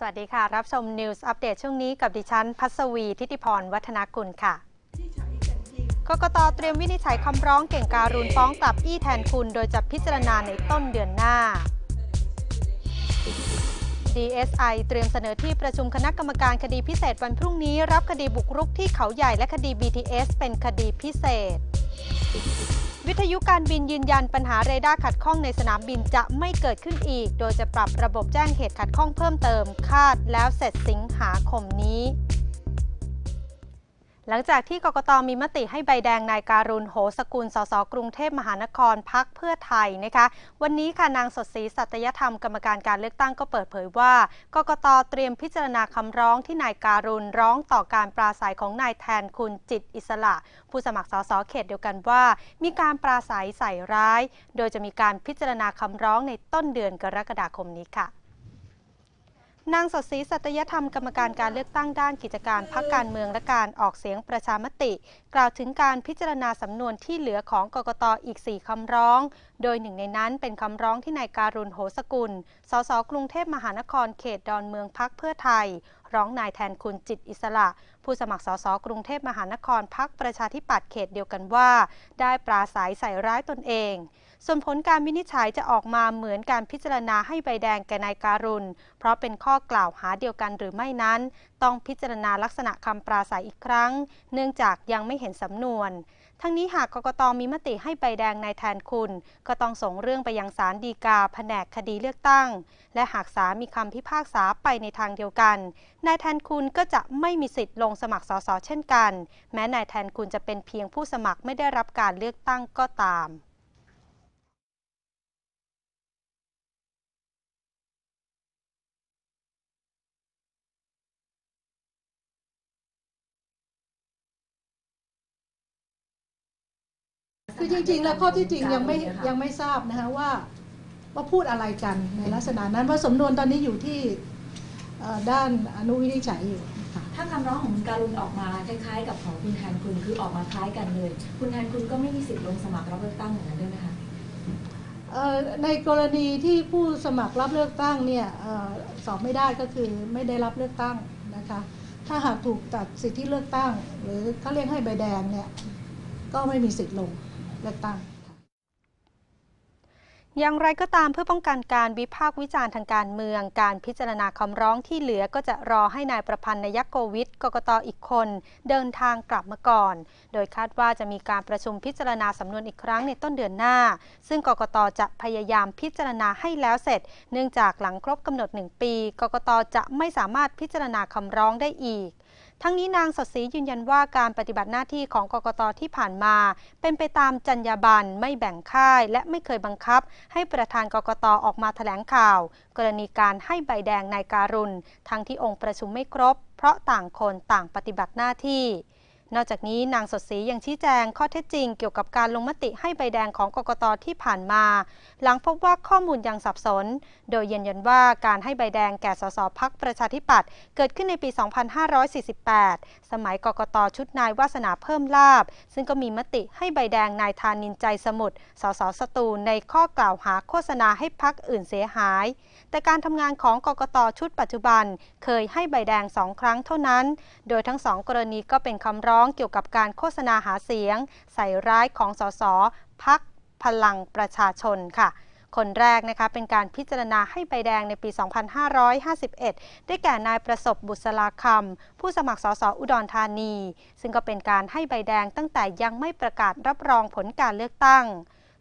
สวัสดีค่ะ รับชม News อัปเดตช่วงนี้กับดิฉัน พัศวี ทิติพร วัฒนากุลค่ะกกตเตรียมวินิจฉัยคำร้องเก่งการุณฟ้องกลับอี้แทนคุณ โดยจะพิจารณาในต้นเดือนหน้า DSI เตรียมเสนอที่ประชุมคณะกรรมการคดีพิเศษวันพรุ่งนี้ รับคดีบุกรุกที่เขาใหญ่และคดี BTS เป็นคดีพิเศษ วิทยุการบินยืนยันปัญหาเรดาร์ขัดข้องในสนามบินจะไม่เกิดขึ้นอีก โดยจะปรับระบบแจ้งเหตุขัดข้องเพิ่มเติมคาดแล้วเสร็จสิงหาคมนี้ หลังจากที่กกตมีมติให้ใบแดงนายการุณโหสกุล สส กรุงเทพมหานครพักเพื่อไทยนะคะ วันนี้ค่ะนางสดศรีสัตยธรรมกรรมการการเลือกตั้งก็เปิดเผยว่ากกตเตรียมพิจารณาคำร้องที่นายการุณร้องต่อการปราศัยของนายแทนคุณจิตอิสระ ผู้สมัครสสเขตเดียวกันว่า มีการปราศัยใส่ร้าย โดยจะมีการพิจารณาคำร้องในต้นเดือนกรกฎาคมนี้ค่ะ นางสดศรีสัตยธรรมกรรมการการเลือกตั้งด้านกิจการพักการเมืองและการออกเสียงประชามติ กล่าวถึงการพิจารณาสำนวนที่เหลือของกกตอีก 4 คำร้อง โดยหนึ่งในนั้นเป็นคำร้องที่นายการุณโหสกุล สสกรุงเทพมหานครเขตดอนเมืองพักเพื่อไทย ร้องนายแทนคุณจิตอิสระ ผู้สมัครสสกรุงเทพมหานครพักประชาธิปัตย์เขตเดียวกันว่า ได้ปราศัยใส่ร้ายตนเอง ส่วนผลการวินิจฉัยจะออกมาเหมือนการพิจารณาให้ใบแดงแก่นายการุณ เพราะเป็นข้อกล่าวหาเดียวกันหรือไม่นั้น ต้องพิจารณาลักษณะคำปราศัยอีกครั้ง เนื่องจากยังไม่เห็นสำนวน ทั้งนี้หากกกตมีมติให้ใบแดงนายแทนคุณ ก็ต้องส่งเรื่องไปยังศาลฎีกาแผนกคดีเลือกตั้ง และหากศาลมีคำพิพากษาไปในทางเดียวกันนายแทนคุณก็จะไม่มีสิทธิ์ลงสมัครสสเช่นกัน แม้นายแทนคุณจะเป็นเพียงผู้สมัครไม่ได้รับการเลือกตั้งก็ตาม คือจริงๆ แล้วข้อที่จริงยังไม่ยังไม่ทราบนะคะว่าว่าพูดอะไรกันในลักษณะนั้นเพราะสำนวนตอนนี้อยู่ที่เอ่อด้านอนุวินิจฉัยอยู่ค่ะถ้าคำร้องของคุณการุณออกมาคล้ายๆ กับของคุณแทนคุณคือออกมาคล้ายกันเลย คุณแทนคุณก็ไม่มีสิทธิ์ลงสมัครรับเลือกตั้งอย่างนั้นด้วยไหมคะเอ่อในกรณีที่ผู้สมัครรับเลือกตั้งเนี่ยเออสอบไม่ได้ก็คือไม่ได้รับเลือกตั้งนะคะถ้าหากถูกตัดสิทธิเลือกตั้ง หรือเขาเรียกให้ใบแดงเนี่ยก็ไม่มีสิทธิ์ลงเลือกตั้งอย่างไรก็ตามเพื่อป้องกันการวิพากษ์วิจารณ์ทางการเมือง การพิจารณาคำร้องที่เหลือก็จะรอให้นายประพันธ์นยกโกวิทกกตอีกคน เดินทางกลับมาก่อน โดยคาดว่าจะมีการประชุมพิจารณาสำนวนอีกครั้งในต้นเดือนหน้า ซึ่งกกตจะพยายามพิจารณาให้แล้วเสร็จ เนื่องจากหลังครบกำหนด 1 ปี กกตจะไม่สามารถพิจารณาคำร้องได้อีกทั้งนี้นางสดศรียืนยันว่าการปฏิบัติหน้าที่ของกกตที่ผ่านมา เป็นไปตามจรรยาบรรณไม่แบ่งค่าย และไม่เคยบังคับ ให้ประธานกกตออกมาแถลงข่าว กรณีการให้ใบแดงนายการุณ ทั้งที่องค์ประชุมไม่ครบ เพราะต่างคนต่างปฏิบัติหน้าที่ นอกจากนี้นางสดศรียังชี้แจงข้อเท็จจริงเกี่ยวกับการลงมติให้ใบแดงของกกตที่ผ่านมา หลังพบว่าข้อมูลยังสับสน โดยยืนยันว่าการให้ใบแดงแก่สสพักประชาธิปัตย์เกิดขึ้นในปี 2548 สมัยกกตชุดนายวาสนาเพิ่มลาบ ซึ่งก็มีมติให้ใบแดงนายธานินใจสมุทรสสสตูในข้อกล่าวหาโฆษณาให้พักอื่นเสียหาย แต่การทำงานของกกตชุดปัจจุบัน เคยให้ใบแดงสองครั้งเท่านั้น โดยทั้งสองกรณีก็เป็นคำร้องร้องเกี่ยวกับการโฆษณาหาเสียง ใส่ร้ายของสสพักพลังประชาชนค่ะ คนแรกนะคะเป็นการพิจารณาให้ใบแดงในปี 2551 ได้แก่นายประสบบุษราคำผู้สมัครสสอุดรธานี ซึ่งก็เป็นการให้ใบแดงตั้งแต่ยังไม่ประกาศรับรองผลการเลือกตั้ง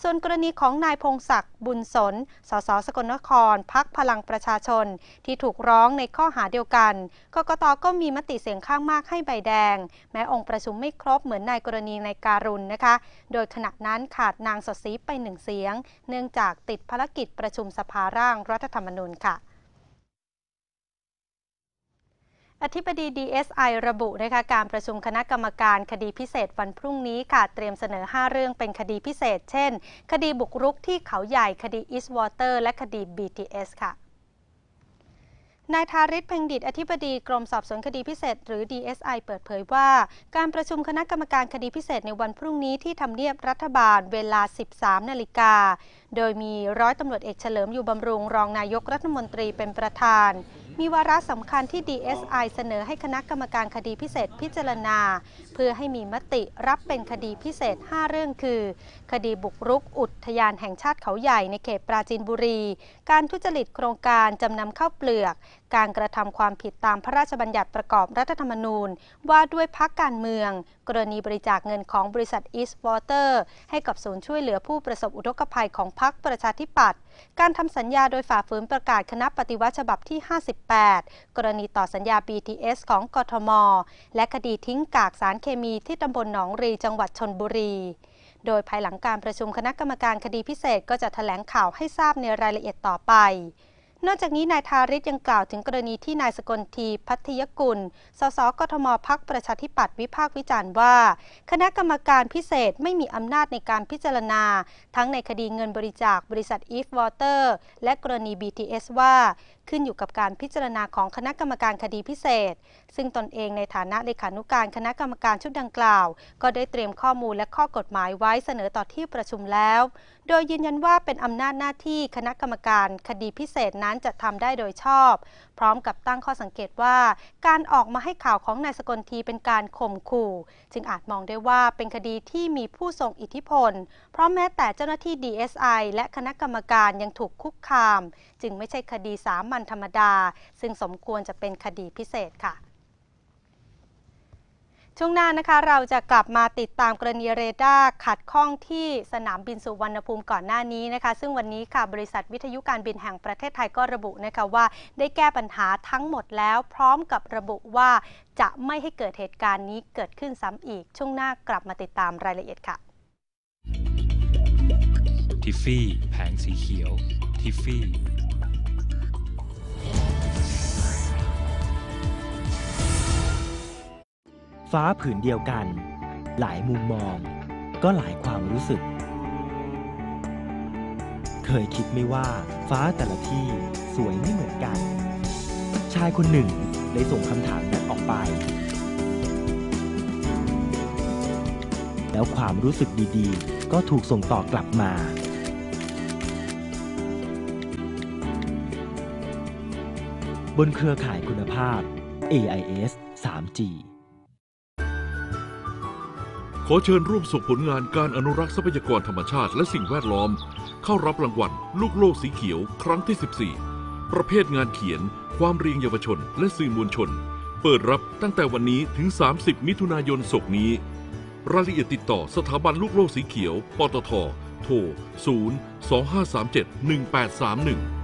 ส่วนกรณีของนายพงศักดิ์บุญสน สสสกลนคร พักพลังประชาชน ที่ถูกร้องในข้อหาเดียวกัน กกตก็มีมติเสียงข้างมากให้ใบแดง แม้องค์ประชุมไม่ครบเหมือนในกรณีในการุณนะคะ โดยขณะนั้นขาดนางสดศรีไปหนึ่งเสียง เนื่องจากติดภารกิจประชุมสภาร่างรัฐธรรมนูญค่ะ อธิบดี DSI ระบุนะคะการประชุมคณะกรรมการคดีพิเศษวันพรุ่งนี้ค่ะเตรียมเสนอ 5 เรื่องเป็นคดีพิเศษ เช่น คดีบุกรุกที่เขาใหญ่คดี East Water และคดี BTS ค่ะนายทาริศเพ็งดิตอธิบดีกรมสอบสวนคดีพิเศษ หรือ DSI เปิดเผยว่า การประชุมคณะกรรมการคดีพิเศษในวันพรุ่งนี้ที่ทำเนียบรัฐบาลเวลา 13 นาฬิกา โดยมีร้อยตำรวจเอกเฉลิมอยู่บำรุงรองนายกรัฐมนตรีเป็นประธาน มีวาระสำคัญที่ DSI เสนอให้คณะกรรมการคดีพิเศษพิจารณา เพื่อให้มีมติรับเป็นคดีพิเศษ 5 เรื่องคือ คดีบุกรุกอุทยานแห่งชาติเขาใหญ่ในเขตปราจีนบุรี การทุจริตโครงการจำนำข้าวเปลือก การกระทำความผิดตามพระราชบัญญัติประกอบรัฐธรรมนูญ ว่าด้วยพักการเมือง กรณีบริจาคเงินของบริษัท East Water ให้กับศูนย์ช่วยเหลือผู้ประสบอุทกภัยของพรรคประชาธิปัตย์การทำสัญญาโดยฝ่าฝืนประกาศคณะปฏิวัติฉบับที่ 58 กรณีต่อสัญญา BTS ของกทม และคดีทิ้งกากสารเคมีที่ตำบลหนองรีจังหวัดชนบุรีโดยภายหลังการประชุมคณะกรรมการคดีพิเศษก็จะแถลงข่าวให้ทราบในรายละเอียดต่อไป นอกจากนี้นายทาริศยังกล่าวถึงกรณีที่นายสกลทีพัทยกุล สสกทมพักประชาธิปัตย์วิพากษ์วิจารณ์ว่า คณะกรรมการพิเศษไม่มีอำนาจในการพิจารณา ทั้งในคดีเงินบริจาคบริษัทอีฟวอเตอร์และกรณี BTS ว่า ขึ้นอยู่กับการพิจารณาของคณะกรรมการคดีพิเศษ ซึ่งตนเองในฐานะเลขานุการคณะกรรมการชุดดังกล่าว ก็ได้เตรียมข้อมูลและข้อกฎหมายไว้เสนอต่อที่ประชุมแล้ว โดยยืนยันว่าเป็นอำนาจหน้าที่คณะกรรมการคดีพิเศษนั้นจะทำได้โดยชอบ พร้อมกับตั้งข้อสังเกตว่า การออกมาให้ข่าวของนายสกลทีเป็นการข่มขู่ จึงอาจมองได้ว่าเป็นคดีที่มีผู้ทรงอิทธิพล เพราะแม้แต่เจ้าหน้าที่ DSI และคณะกรรมการยังถูกคุกคาม จึงไม่ใช่คดีสามัญธรรมดา ซึ่งสมควรจะเป็นคดีพิเศษค่ะ ช่วงหน้านะคะเราจะกลับมาติดตามกรณีเรดาร์ขัดข้องที่สนามบินสุวรรณภูมิก่อนหน้านี้นะคะ ซึ่งวันนี้ค่ะบริษัทวิทยุการบินแห่งประเทศไทยก็ระบุนะคะว่า ได้แก้ปัญหาทั้งหมดแล้ว พร้อมกับระบุว่าจะไม่ให้เกิดเหตุการณ์นี้เกิดขึ้นซ้ำอีก ช่วงหน้ากลับมาติดตามรายละเอียดค่ะทิฟฟี่แผงสีเขียวทิฟฟี่ ฟ้าผืนเดียวกัน หลายมุมมอง ก็หลายความรู้สึก เคยคิดไหม่ว่าฟ้าแต่ละที่สวยไม่เหมือนกัน ชายคนหนึ่งได้ส่งคำถามนั้นออกไป แล้วความรู้สึกดีๆ ก็ถูกส่งต่อกลับมาบนเครือข่ายคุณภาพ AIS 3G ขอเชิญร่วมส่งผลงานการอนุรักษ์ทรัพยากรธรรมชาติและสิ่งแวดล้อม เข้ารับรางวัลลูกโลกสีเขียว ครั้งที่ 14 ประเภทงานเขียน ความเรียงเยาวชน และสื่อมวลชน เปิดรับตั้งแต่วันนี้ถึง 30 มิถุนายนศกนี้ รายละเอียดติดต่อสถาบันลูกโลกสีเขียว ปตท โทร 0 2537 1831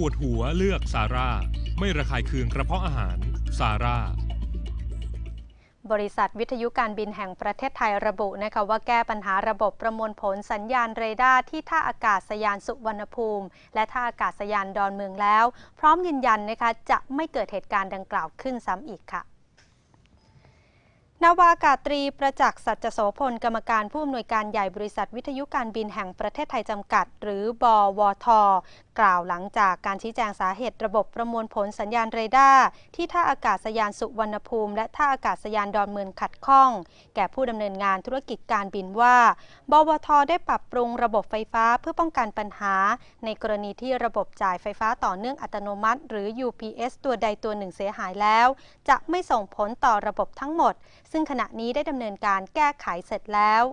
ปวดหัวเลือกซาร่า ไม่ระคายเคืองกระเพาะอาหารซาร่าบริษัทวิทยุการบินแห่งประเทศไทยระบุนะคะว่าแก้ปัญหาระบบประมวลผลสัญญาณเรดาร์ที่ท่าอากาศยานสุวรรณภูมิ และท่าอากาศยานดอนเมืองแล้ว พร้อมยืนยันนะคะจะไม่เกิดเหตุการณ์ดังกล่าวขึ้นซ้ำอีกค่ะ นาวากาตรีประจักษ์สัจโสพลกรรมการผู้อำนวยการใหญ่บริษัทวิทยุการบินแห่งประเทศไทยจำกัด หรือบวท กล่าวหลังจากการชี้แจงสาเหตุระบบประมวลผลสัญญาณเรดาร์ที่ท่าอากาศยานสุวรรณภูมิ และท่าอากาศยานดอนเมืองขัดข้อง แก่ผู้ดำเนินงานธุรกิจการบินว่า บวท ได้ปรับปรุงระบบไฟฟ้าเพื่อป้องกันปัญหา ในกรณีที่ระบบจ่ายไฟฟ้าต่อเนื่องอัตโนมัติ หรือ UPS ตัวใดตัวหนึ่งเสียหายแล้ว จะไม่ส่งผลต่อระบบทั้งหมดซึ่งขณะนี้ได้ดำเนินการแก้ไขเสร็จแล้ว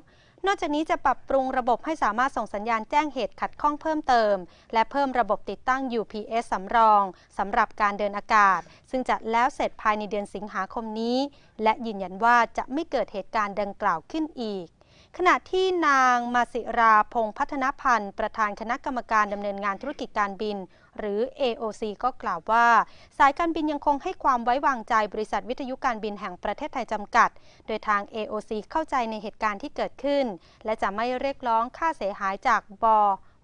นอกจากนี้จะปรับปรุงระบบให้สามารถส่งสัญญาณแจ้งเหตุขัดข้องเพิ่มเติม และเพิ่มระบบติดตั้ง UPS สำรองสำหรับการเดินอากาศ ซึ่งจะแล้วเสร็จภายในเดือนสิงหาคมนี้ และยืนยันว่าจะไม่เกิดเหตุการณ์ดังกล่าวขึ้นอีก ขณะที่นางมาสิราพงษ์พัฒนพันธ์ ประธานคณะกรรมการดำเนินงานธุรกิจการบิน หรือ AOC ก็กล่าวว่า สายการบินยังคงให้ความไว้วางใจบริษัทวิทยุการบินแห่งประเทศไทยจำกัด โดยทาง AOC เข้าใจในเหตุการณ์ที่เกิดขึ้น และจะไม่เรียกร้องค่าเสียหายจากบ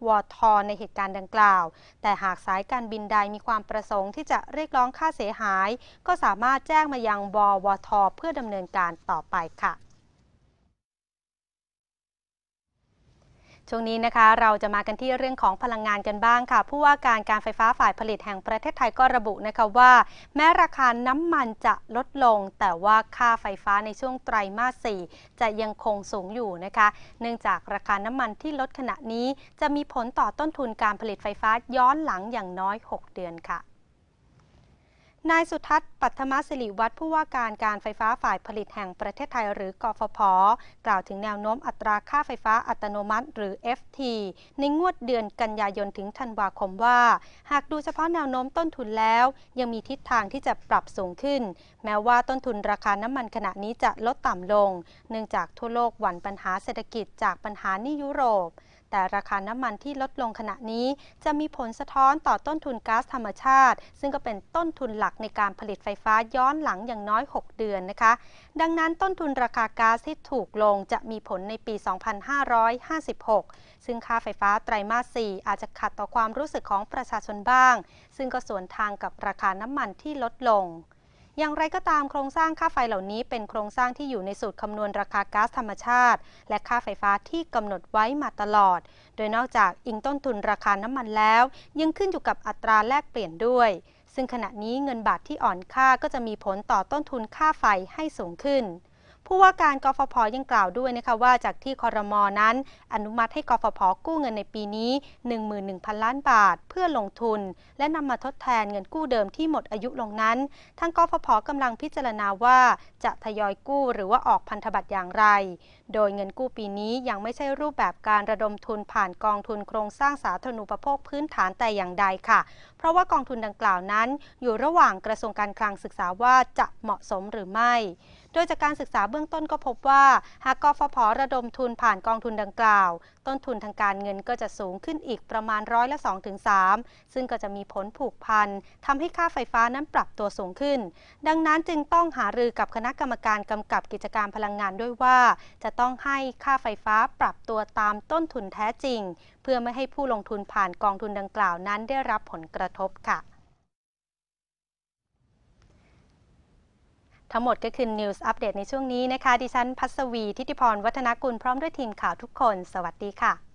วทในเหตุการณ์ดังกล่าว แต่หากสายการบินใดมีความประสงค์ที่จะเรียกร้องค่าเสียหาย ก็สามารถแจ้งมายังบวทเพื่อดำเนินการต่อไปค่ะ ช่วงนี้นะคะเราจะมากันที่เรื่องของพลังงานกันบ้างค่ะ ผู้ว่าการการไฟฟ้าฝ่ายผลิตแห่งประเทศไทยก็ระบุนะคะว่า แม้ราคาน้ำมันจะลดลง แต่ว่าค่าไฟฟ้าในช่วงไตรมาส 4 จะยังคงสูงอยู่นะคะ เนื่องจากราคาน้ำมันที่ลดขณะนี้ จะมีผลต่อต้นทุนการผลิตไฟฟ้าย้อนหลังอย่างน้อย 6 เดือนค่ะ นายสุทัศน์ปัทมศิริวัฒน์ผู้ว่าการการไฟฟ้าฝ่ายผลิตแห่งประเทศไทยหรือกฟผ กล่าวถึงแนวโน้มอัตราค่าไฟฟ้าอัตโนมัติ หรือ FT ในงวดเดือนกันยายนถึงธันวาคมว่า หากดูเฉพาะแนวโน้มต้นทุนแล้ว ยังมีทิศทางที่จะปรับสูงขึ้น แม้ว่าต้นทุนราคาน้ำมันขณะนี้จะลดต่ำลง เนื่องจากทั่วโลกหวั่นปัญหาเศรษฐกิจจากปัญหานี้ยุโรป แต่ราคาน้ำมันที่ลดลงขณะนี้ จะมีผลสะท้อนต่อต้นทุนก๊าซธรรมชาติ ซึ่งก็เป็นต้นทุนหลักในการผลิตไฟฟ้าย้อนหลังอย่างน้อย 6 เดือนนะคะ ดังนั้นต้นทุนราคาก๊าซที่ถูกลงจะมีผลในปี 2556 ซึ่งค่าไฟฟ้าไตรมาส 4 อาจจะขัดต่อความรู้สึกของประชาชนบ้าง ซึ่งก็สวนทางกับราคาน้ำมันที่ลดลง อย่างไรก็ตามโครงสร้างค่าไฟเหล่านี้เป็นโครงสร้างที่อยู่ในสูตรคำนวณราคาก๊าซธรรมชาติ และค่าไฟฟ้าที่กำหนดไว้มาตลอด โดยนอกจากอิงต้นทุนราคาน้ำมันแล้ว ยังขึ้นอยู่กับอัตราแลกเปลี่ยนด้วย ซึ่งขณะนี้เงินบาทที่อ่อนค่าก็จะมีผลต่อต้นทุนค่าไฟให้สูงขึ้น ผู้ว่าการกฟผยังกล่าวด้วยนะคะว่าจากที่คอรมอนั้น อนุมัติให้กฟผกู้เงินในปีนี้ 11,000 ล้านบาท เพื่อลงทุน และนำมาทดแทนเงินกู้เดิมที่หมดอายุลงนั้นทางกฟผกำลังพิจารณาว่าจะทยอยกู้หรือว่าออกพันธบัตรอย่างไร โดยเงินกู้ปีนี้ยังไม่ใช่รูปแบบการระดมทุนผ่านกองทุนโครงสร้างสาธารณูปโภคพื้นฐานแต่อย่างใดค่ะ เพราะว่ากองทุนดังกล่าวนั้น อยู่ระหว่างกระทรวงการคลังศึกษาว่าจะเหมาะสมหรือไม่ โดยจากการศึกษาเบื้องต้นก็พบว่า หากกฟผระดมทุนผ่านกองทุนดังกล่าว ต้นทุนทางการเงินก็จะสูงขึ้นอีกประมาณร้อยละ2-3ถึง3ซึ่งก็จะมีผลผูกพันทำให้ค่าไฟฟ้านั้นปรับตัวสูงขึ้น ดังนั้นจึงต้องหารือกับคณะกรรมการกำกับกิจการพลังงานด้วยว่าจะต้องให้ค่าไฟฟ้าปรับตัวตามต้นทุนแท้จริง เพื่อไม่ให้ผู้ลงทุนผ่านกองทุนดังกล่าวนั้นได้รับผลกระทบค่ะ ทั้งหมดก็คือ News อัปเดตในช่วงนี้นะคะ ดิฉันพัศวี ทิติพร วัฒนกุล พร้อมด้วยทีมข่าวทุกคน สวัสดีค่ะ